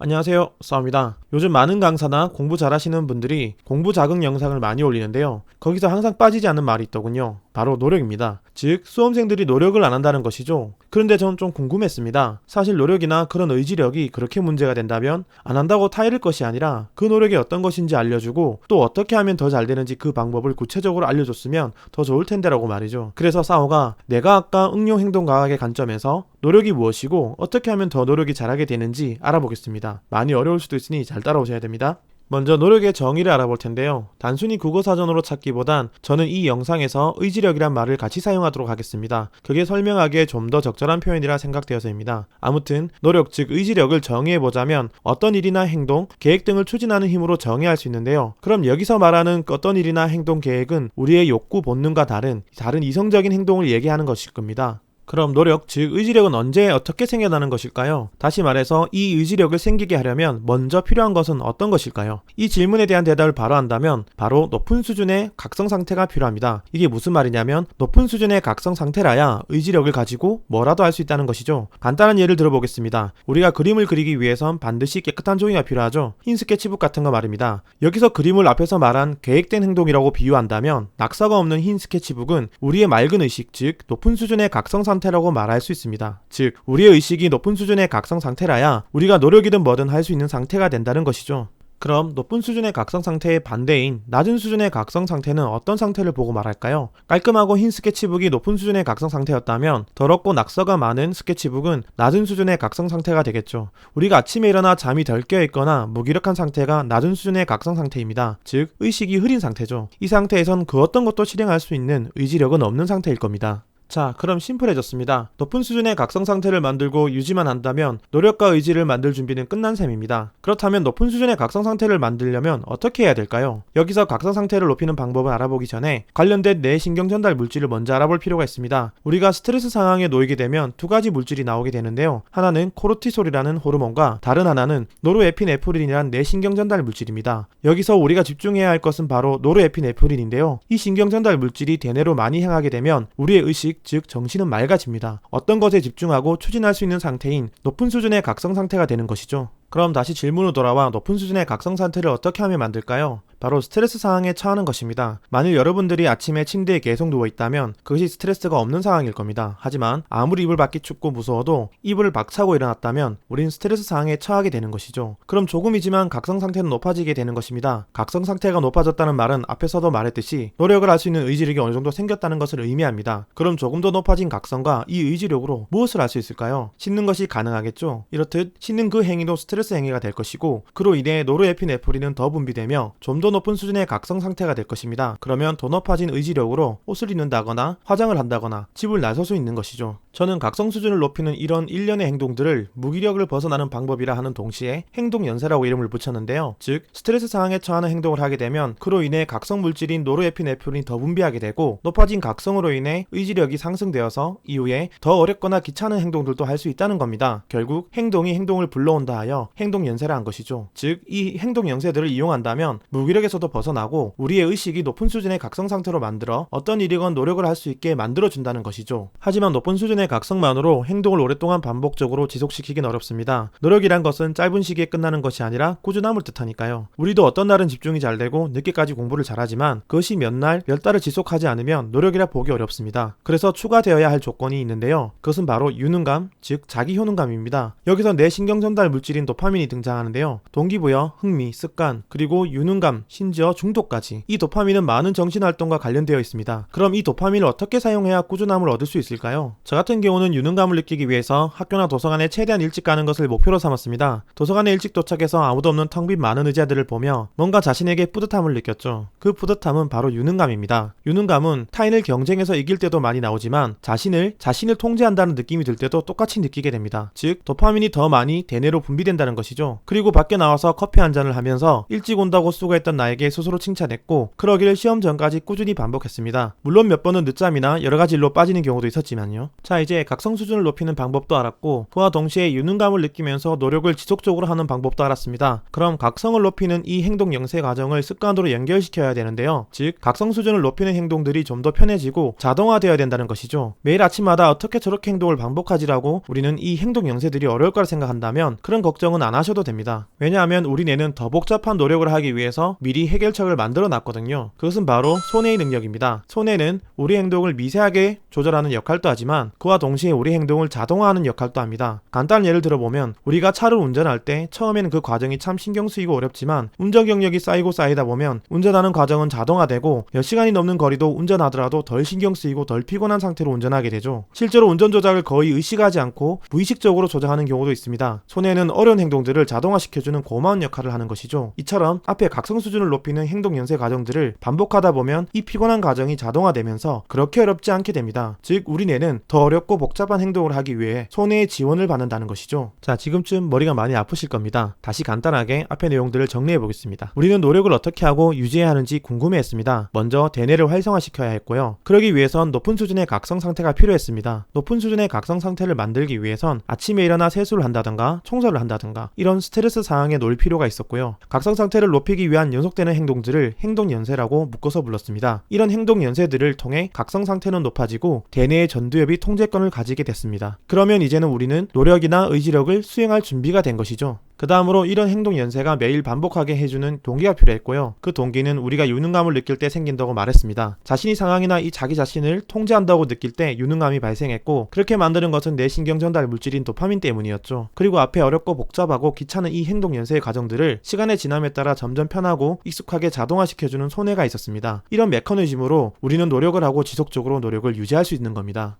안녕하세요. 싸움입니다. 요즘 많은 강사나 공부 잘하시는 분들이 공부 자극 영상을 많이 올리는데요. 거기서 항상 빠지지 않는 말이 있더군요. 바로 노력입니다. 즉, 수험생들이 노력을 안 한다는 것이죠. 그런데 저는 좀 궁금했습니다. 사실 노력이나 그런 의지력이 그렇게 문제가 된다면 안 한다고 타이를 것이 아니라 그 노력이 어떤 것인지 알려주고 또 어떻게 하면 더 잘 되는지 그 방법을 구체적으로 알려줬으면 더 좋을 텐데라고 말이죠. 그래서 사오가 내가 아까 응용 행동 과학의 관점에서 노력이 무엇이고 어떻게 하면 더 노력이 잘하게 되는지 알아보겠습니다. 많이 어려울 수도 있으니 잘 따라오셔야 됩니다. 먼저 노력의 정의를 알아볼 텐데요. 단순히 국어 사전으로 찾기보단 저는 이 영상에서 의지력이란 말을 같이 사용하도록 하겠습니다. 그게 설명하기에 좀 더 적절한 표현이라 생각되어서입니다. 아무튼 노력 즉 의지력을 정의해 보자면 어떤 일이나 행동, 계획 등을 추진하는 힘으로 정의할 수 있는데요. 그럼 여기서 말하는 어떤 일이나 행동 계획은 우리의 욕구 본능과 다른 다른 이성적인 행동을 얘기하는 것일 겁니다. 그럼 노력, 즉 의지력은 언제 어떻게 생겨나는 것일까요? 다시 말해서 이 의지력을 생기게 하려면 먼저 필요한 것은 어떤 것일까요? 이 질문에 대한 대답을 바로 한다면 바로 높은 수준의 각성 상태가 필요합니다. 이게 무슨 말이냐면 높은 수준의 각성 상태라야 의지력을 가지고 뭐라도 할 수 있다는 것이죠. 간단한 예를 들어보겠습니다. 우리가 그림을 그리기 위해선 반드시 깨끗한 종이가 필요하죠. 흰 스케치북 같은 거 말입니다. 여기서 그림을 앞에서 말한 계획된 행동이라고 비유한다면 낙서가 없는 흰 스케치북은 우리의 맑은 의식, 즉 높은 수준의 각성 상태 상태라고 말할 수 있습니다. 즉, 우리의 의식이 높은 수준의 각성 상태라야 우리가 노력이든 뭐든 할 수 있는 상태가 된다는 것이죠. 그럼 높은 수준의 각성 상태의 반대인 낮은 수준의 각성 상태는 어떤 상태를 보고 말할까요? 깔끔하고 흰 스케치북이 높은 수준의 각성 상태였다면 더럽고 낙서가 많은 스케치북은 낮은 수준의 각성 상태가 되겠죠. 우리가 아침에 일어나 잠이 덜 깨어 있거나 무기력한 상태가 낮은 수준의 각성 상태입니다. 즉 의식이 흐린 상태죠. 이 상태에선 그 어떤 것도 실행할 수 있는 의지력은 없는 상태일 겁니다. 자, 그럼 심플해졌습니다. 높은 수준의 각성 상태를 만들고 유지만 한다면 노력과 의지를 만들 준비는 끝난 셈입니다. 그렇다면 높은 수준의 각성 상태를 만들려면 어떻게 해야 될까요? 여기서 각성 상태를 높이는 방법을 알아보기 전에 관련된 뇌 신경 전달 물질을 먼저 알아볼 필요가 있습니다. 우리가 스트레스 상황에 놓이게 되면 두 가지 물질이 나오게 되는데요. 하나는 코르티솔이라는 호르몬과 다른 하나는 노르에피네프린이란 뇌 신경 전달 물질입니다. 여기서 우리가 집중해야 할 것은 바로 노르에피네프린인데요. 이 신경 전달 물질이 대뇌로 많이 향하게 되면 우리의 의식 즉 정신은 맑아집니다. 어떤 것에 집중하고 추진할 수 있는 상태인 높은 수준의 각성 상태가 되는 것이죠. 그럼 다시 질문으로 돌아와 높은 수준의 각성 상태를 어떻게 하면 만들까요? 바로 스트레스 상황에 처하는 것입니다. 만일 여러분들이 아침에 침대에 계속 누워 있다면 그것이 스트레스가 없는 상황일 겁니다. 하지만 아무리 이불 밖이 춥고 무서워도 이불을 박차고 일어났다면 우린 스트레스 상황에 처하게 되는 것이죠. 그럼 조금이지만 각성 상태는 높아지게 되는 것입니다. 각성 상태가 높아졌다는 말은 앞에서도 말했듯이 노력을 할 수 있는 의지력이 어느 정도 생겼다는 것을 의미합니다. 그럼 조금 더 높아진 각성과 이 의지력으로 무엇을 할 수 있을까요? 씻는 것이 가능하겠죠. 이렇듯 씻는 그 행위도 스트레스 행위가 될 것이고 그로 인해 노르에피네프린은 더 분비되며 좀 더 높은 수준의 각성 상태가 될 것입니다. 그러면 더 높아진 의지력으로 옷을 입는다거나 화장을 한다거나 집을 나설 수 있는 것이죠. 저는 각성 수준을 높이는 이런 일련의 행동들을 무기력을 벗어나는 방법이라 하는 동시에 행동 연쇄라고 이름을 붙였는데요. 즉 스트레스 상황에 처하는 행동을 하게 되면 그로 인해 각성 물질인 노르에피네프린이 더 분비하게 되고 높아진 각성으로 인해 의지력이 상승되어서 이후에 더 어렵거나 귀찮은 행동들도 할 수 있다는 겁니다. 결국 행동이 행동을 불러온다 하여 행동 연쇄라 한 것이죠. 즉 이 행동 연쇄들을 이용한다면 무기력에서도 벗어나고 우리의 의식이 높은 수준의 각성 상태로 만들어 어떤 일이건 노력을 할 수 있게 만들어 준다는 것이죠. 하지만 높은 수준의 각성만으로 행동을 오랫동안 반복적으로 지속시키긴 어렵습니다. 노력이란 것은 짧은 시기에 끝나는 것이 아니라 꾸준함을 뜻하니까요. 우리도 어떤 날은 집중이 잘 되고 늦게까지 공부를 잘하지만 그것이 몇 날, 몇 달을 지속하지 않으면 노력이라 보기 어렵습니다. 그래서 추가되어야 할 조건이 있는데요. 그것은 바로 유능감, 즉 자기 효능감입니다. 여기서 내 신경 전달 물질인 도파민이 등장하는데요. 동기부여, 흥미, 습관, 그리고 유능감, 심지어 중독까지. 이 도파민은 많은 정신 활동과 관련되어 있습니다. 그럼 이 도파민을 어떻게 사용해야 꾸준함을 얻을 수 있을까요? 저 같은 경우는 유능감을 느끼기 위해서 학교나 도서관에 최대한 일찍 가는 것을 목표로 삼았습니다. 도서관에 일찍 도착해서 아무도 없는 텅 빈 많은 의자들을 보며 뭔가 자신에게 뿌듯함을 느꼈죠. 그 뿌듯함은 바로 유능감입니다. 유능감은 타인을 경쟁에서 이길 때도 많이 나오지만 자신을 자신을 통제한다는 느낌이 들 때도 똑같이 느끼게 됩니다. 즉 도파민이 더 많이 대뇌로 분비된다는 것이죠. 그리고 밖에 나와서 커피 한 잔을 하면서 일찍 온다고 수고했던 나에게 스스로 칭찬했고 그러기를 시험 전까지 꾸준히 반복했습니다. 물론 몇 번은 늦잠이나 여러 가지 일로 빠지는 경우도 있었지만요. 자자 이제 각성 수준을 높이는 방법도 알았고 그와 동시에 유능감을 느끼면서 노력을 지속적으로 하는 방법도 알았습니다. 그럼 각성을 높이는 이 행동 영세 과정을 습관으로 연결시켜야 되는데요. 즉 각성 수준을 높이는 행동들이 좀 더 편해지고 자동화되어야 된다는 것이죠. 매일 아침마다 어떻게 저렇게 행동을 반복하지라고 우리는 이 행동 영세들이 어려울 거라 생각한다면 그런 걱정은 안 하셔도 됩니다. 왜냐하면 우리 뇌는 더 복잡한 노력을 하기 위해서 미리 해결책을 만들어 놨거든요. 그것은 바로 손해의 능력입니다. 손해는 우리 행동을 미세하게 조절하는 역할도 하지만 그와 동시에 우리 행동을 자동화하는 역할도 합니다. 간단한 예를 들어보면 우리가 차를 운전할 때 처음에는 그 과정이 참 신경 쓰이고 어렵지만 운전 경력이 쌓이고 쌓이다 보면 운전하는 과정은 자동화되고 몇 시간이 넘는 거리도 운전하더라도 덜 신경 쓰이고 덜 피곤한 상태로 운전하게 되죠. 실제로 운전 조작을 거의 의식하지 않고 무의식적으로 조작하는 경우도 있습니다. 손해는 어려운 행동들을 자동화시켜주는 고마운 역할을 하는 것이죠. 이처럼 앞에 각성 수준을 높이는 행동 연쇄 과정들을 반복하다 보면 이 피곤한 과정이 자동화되면서 그렇게 어렵지 않게 됩니다. 즉 우리 뇌는 더 어 렵고 복잡한 행동을 하기 위해 손해의 지원을 받는다는 것이죠. 자 지금쯤 머리가 많이 아프실 겁니다. 다시 간단하게 앞의 내용들을 정리해 보겠습니다. 우리는 노력을 어떻게 하고 유지해야 하는지 궁금해 했습니다. 먼저 대뇌를 활성화시켜야 했고요. 그러기 위해선 높은 수준의 각성 상태가 필요했습니다. 높은 수준의 각성 상태를 만들기 위해선 아침에 일어나 세수를 한다든가 청소를 한다든가 이런 스트레스 상황에 놓을 필요가 있었고요. 각성 상태를 높이기 위한 연속되는 행동들을 행동 연쇄라고 묶어서 불렀습니다. 이런 행동 연쇄들을 통해 각성 상태는 높아지고 대뇌의 전두엽이 통제 권을 가지게 됐습니다. 그러면 이제는 우리는 노력이나 의지력을 수행할 준비가 된 것이죠. 그 다음으로 이런 행동 연쇄가 매일 반복하게 해주는 동기가 필요했고요. 그 동기는 우리가 유능감을 느낄 때 생긴다고 말했습니다. 자신이 상황이나 이 자기 자신을 통제한다고 느낄 때 유능감이 발생했고 그렇게 만드는 것은 내 신경 전달 물질인 도파민 때문이었죠. 그리고 앞에 어렵고 복잡하고 귀찮은 이 행동 연쇄의 과정들을 시간의 지남에 따라 점점 편하고 익숙하게 자동화시켜주는 손해가 있었습니다. 이런 메커니즘으로 우리는 노력을 하고 지속적으로 노력을 유지할 수 있는 겁니다.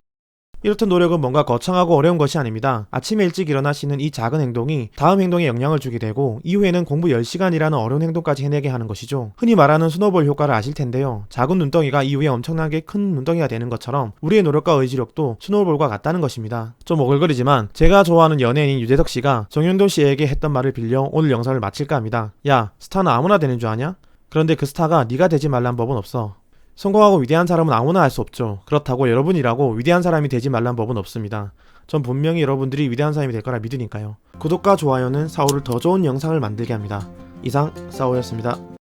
이렇듯 노력은 뭔가 거창하고 어려운 것이 아닙니다. 아침에 일찍 일어나시는 이 작은 행동이 다음 행동에 영향을 주게 되고 이후에는 공부 10시간이라는 어려운 행동까지 해내게 하는 것이죠. 흔히 말하는 스노볼 효과를 아실 텐데요. 작은 눈덩이가 이후에 엄청나게 큰 눈덩이가 되는 것처럼 우리의 노력과 의지력도 스노볼과 같다는 것입니다. 좀 오글거리지만 제가 좋아하는 연예인인 유재석 씨가 정윤돈 씨에게 했던 말을 빌려 오늘 영상을 마칠까 합니다. 야, 스타는 아무나 되는 줄 아냐? 그런데 그 스타가 네가 되지 말란 법은 없어. 성공하고 위대한 사람은 아무나 할 수 없죠. 그렇다고 여러분이라고 위대한 사람이 되지 말란 법은 없습니다. 전 분명히 여러분들이 위대한 사람이 될 거라 믿으니까요. 구독과 좋아요는 사오를 더 좋은 영상을 만들게 합니다. 이상 사오였습니다.